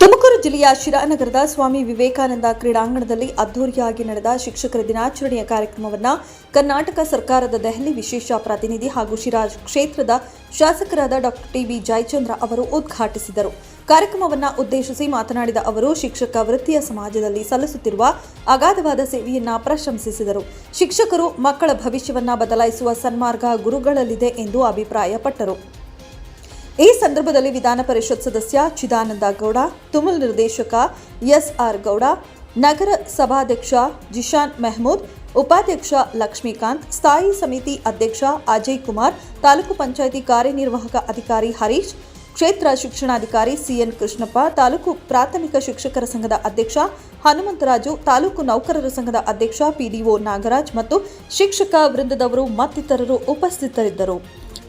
ತುಮಕೂರು ಜಿಲ್ಲೆಯ ಶಿರಾನಗರದ ಸ್ವಾಮಿ ವಿವೇಕಾನಂದ ಕ್ರೀಡಾಂಗಣದಲ್ಲಿ ಅದ್ದೂರಿಯಾಗಿ ನಡೆದ ಶಿಕ್ಷಕರ ದಿನಾಚರಣೆಯ ಕಾರ್ಯಕ್ರಮವನ್ನು ಕರ್ನಾಟಕ ಸರ್ಕಾರದ ದೆಹಲಿ ವಿಶೇಷ ಪ್ರತಿನಿಧಿ ಹಾಗೂ ಶಿರಾ ಕ್ಷೇತ್ರದ ಶಾಸಕರಾದ ಡಾಕ್ಟರ್ ಟಿವಿ ಜಯಚಂದ್ರ ಅವರು ಉದ್ಘಾಟಿಸಿದರು. ಕಾರ್ಯಕ್ರಮವನ್ನು ಉದ್ದೇಶಿಸಿ ಮಾತನಾಡಿದ ಅವರು, ಶಿಕ್ಷಕ ವೃತ್ತಿಯ ಸಮಾಜದಲ್ಲಿ ಸಲ್ಲಿಸುತ್ತಿರುವ ಅಗಾಧವಾದ ಸೇವೆಯನ್ನು ಪ್ರಶಂಸಿಸಿದರು. ಶಿಕ್ಷಕರು ಮಕ್ಕಳ ಭವಿಷ್ಯವನ್ನು ಬದಲಾಯಿಸುವ ಸನ್ಮಾರ್ಗ ಗುರುಗಳಲ್ಲಿದೆ ಎಂದು ಅಭಿಪ್ರಾಯಪಟ್ಟರು. ಈ ಸಂದರ್ಭದಲ್ಲಿ ವಿಧಾನ ಪರಿಷತ್ ಸದಸ್ಯ ಚಿದಾನಂದ ಗೌಡ, ತುಮಲ್ ನಿರ್ದೇಶಕ ಎಸ್ ಆರ್ ಗೌಡ, ನಗರ ಸಭಾಧ್ಯಕ್ಷ ಜಿಶಾನ್ ಮೆಹಮೂದ್, ಉಪಾಧ್ಯಕ್ಷ ಲಕ್ಷ್ಮೀಕಾಂತ್, ಸ್ಥಾಯಿ ಸಮಿತಿ ಅಧ್ಯಕ್ಷ ಅಜಯ್ ಕುಮಾರ್, ತಾಲೂಕು ಪಂಚಾಯಿತಿ ಕಾರ್ಯನಿರ್ವಾಹಕ ಅಧಿಕಾರಿ ಹರೀಶ್, ಕ್ಷೇತ್ರ ಶಿಕ್ಷಣಾಧಿಕಾರಿ ಸಿಎನ್ ಕೃಷ್ಣಪ್ಪ, ತಾಲೂಕು ಪ್ರಾಥಮಿಕ ಶಿಕ್ಷಕರ ಸಂಘದ ಅಧ್ಯಕ್ಷ ಹನುಮಂತರಾಜು, ತಾಲೂಕು ನೌಕರರ ಸಂಘದ ಅಧ್ಯಕ್ಷ ಪಿಡಿಒ ನಾಗರಾಜ್ ಮತ್ತು ಶಿಕ್ಷಕ ವೃಂದದವರು ಮತ್ತಿತರರು ಉಪಸ್ಥಿತರಿದ್ದರು.